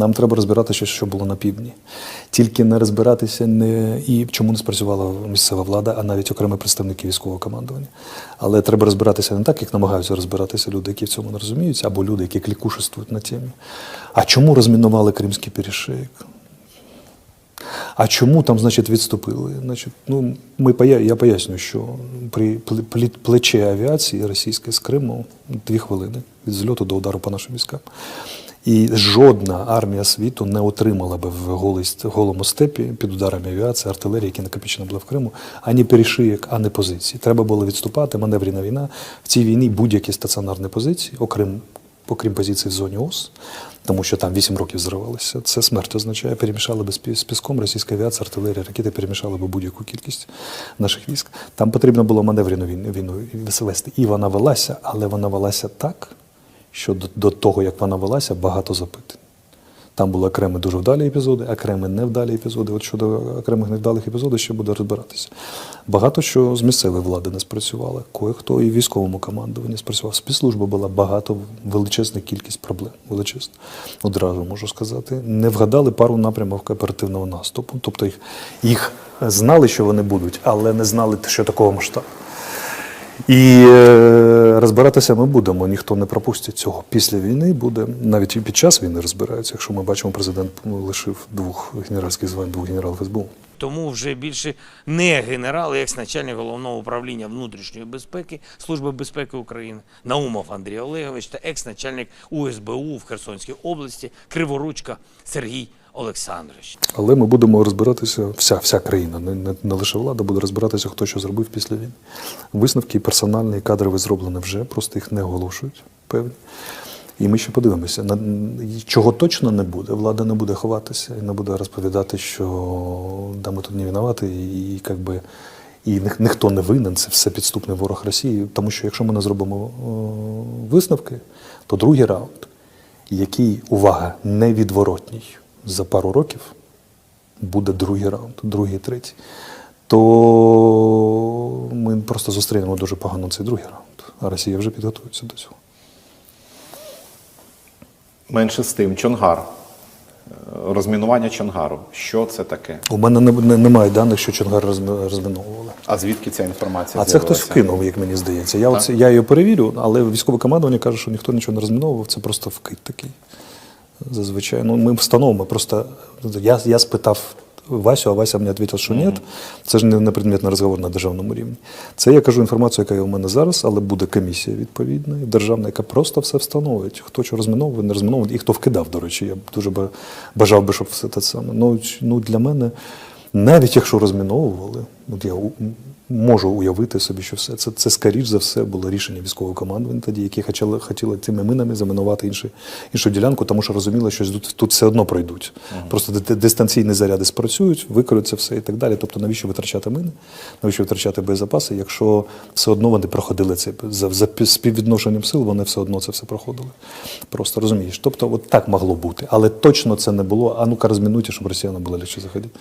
Нам треба розбиратися, що було на півдні. Тільки не розбиратися не і чому не спрацювала місцева влада, а навіть окремі представники військового командування. Але треба розбиратися не так, як намагаються розбиратися люди, які в цьому не розуміються, або люди, які клікушествують на темі. А чому розмінували Кримський перешийок? А чому там, значить, відступили? Значить, ну, ми я поясню, що при пле- пле- плече авіації російської з Криму дві хвилини від зльоту до удару по нашим військам. І жодна армія світу не отримала би в голому степі під ударами авіації, артилерії, які накопичені були в Криму, ані перешиєк, ані позиції. Треба було відступати, маневрена війна. В цій війні будь-які стаціонарні позиції, окрім окрім позицій в зоні ОС, тому що там 8 років зривалися. Це смерть означає, перемішали би з піском російська авіація, артилерія, ракети перемішали би будь-яку кількість наших військ. Там потрібно було маневрену війну, війну вести. І вона велася, але вона велася так, що до, до того, як вона велася, багато запитань. Там були окремі дуже вдалі епізоди, окремі невдалі епізоди. От щодо окремих невдалих епізодів ще буде розбиратися. Багато що з місцевої влади не спрацювало. Кое-хто і в військовому командуванні спрацював. Спецслужба була багато, величезна кількість проблем. Величезна. Одразу можу сказати. Не вгадали пару напрямів оперативного наступу. Тобто їх, їх знали, що вони будуть, але не знали, що такого масштабу. І е, розбиратися ми будемо. Ніхто не пропустить цього. Після війни буде навіть і під час війни розбираються. Якщо ми бачимо, президент лишив двох генеральських звань, двох генералів СБУ. Тому вже більше не генерал, як начальник головного управління внутрішньої безпеки Служби безпеки України Наумов Андрій Олегович та екс-начальник УСБУ в Херсонській області Криворучка Сергій Олександрович. Але ми будемо розбиратися, вся, вся країна, не, не, не лише влада, буде розбиратися, хто що зробив після війни. Висновки персональні і кадрові зроблені вже, просто їх не оголошують, певні. І ми ще подивимося, чого точно не буде. Влада не буде ховатися і не буде розповідати, що да, ми тут не винуваті, і, і, як би, і ні- ніхто не винен, це все підступний ворог Росії. Тому що якщо ми не зробимо о, висновки, то другий раунд, який, увага, невідворотній за пару років, буде другий раунд, другий, третій, то ми просто зустрінемо дуже погано цей другий раунд. А Росія вже підготується до цього. Менше з тим, Чонгар. Е, Розмінування Чонгару. Що це таке? У мене не, не- немає даних, що Чонгар розміновували. А звідки ця інформація? А це хтось вкинув, як мені здається. Я, оце, я її перевірю, але військове командування каже, що ніхто нічого не розміновував, це просто вкид такий. Зазвичай. Ну, ми встановимо. Просто я, я спитав Васю, а Вася мені відповів, що ні. Це ж не, не предметний розговор на державному рівні. Це я кажу інформацію, яка є у мене зараз, але буде комісія відповідна, державна, яка просто все встановить. Хто що розміновував, не розміновував, і хто вкидав, до речі. Я дуже бажав би, щоб все те саме. Ну, ну для мене, навіть якщо розміновували, от я можу уявити собі, що все це, це скоріш за все було рішення військового командування тоді, які хотіли, хотіли цими минами замінувати інші, іншу ділянку, тому що розуміли, що тут, тут все одно пройдуть. Просто дистанційні заряди спрацюють, викоруються все і так далі. Тобто, навіщо витрачати мини, навіщо витрачати боєзапаси, якщо все одно вони проходили це за, за співвідношенням сил, вони все одно це все проходили. Просто розумієш. Тобто, от так могло бути, але точно це не було. А ну-ка розмінуйте, щоб росіянам було легше заходити.